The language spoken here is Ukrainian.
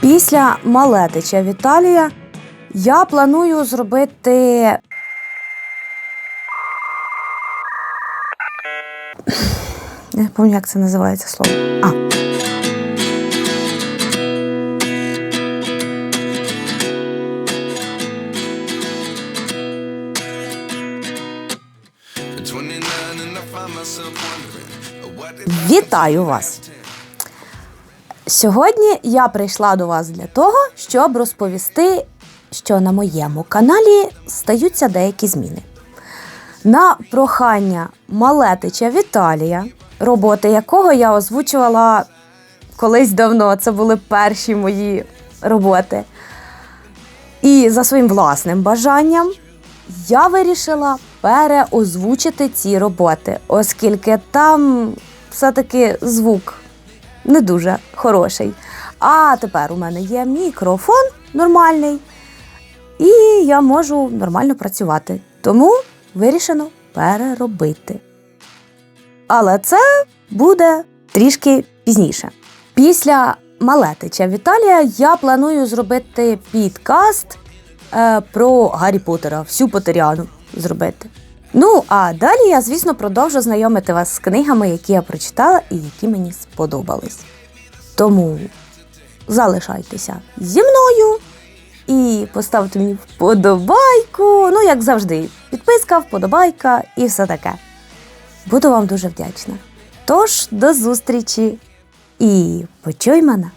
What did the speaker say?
Після Малетича Віталія я планую зробити. Не пам'ятаю, як це називається слово. А. At 29 Сьогодні я прийшла до вас для того, щоб розповісти, що на моєму каналі стаються деякі зміни. На прохання Малетича Віталія, роботи якого я озвучувала колись давно, це були перші мої роботи. І за своїм власним бажанням я вирішила переозвучити ці роботи, оскільки там все-таки звук не дуже хороший. А тепер у мене є мікрофон нормальний, і я можу нормально працювати. Тому вирішено переробити. Але це буде трішки пізніше. Після Малетича Віталія я планую зробити підкаст е, про Гаррі Поттера, всю Поттеріану зробити. Ну, а далі я, звісно, продовжу знайомити вас з книгами, які я прочитала і які мені сподобались. Тому залишайтеся зі мною і поставте мені вподобайку. Ну, як завжди, підписка, вподобайка і все таке. Буду вам дуже вдячна. Тож, до зустрічі і почуй мене!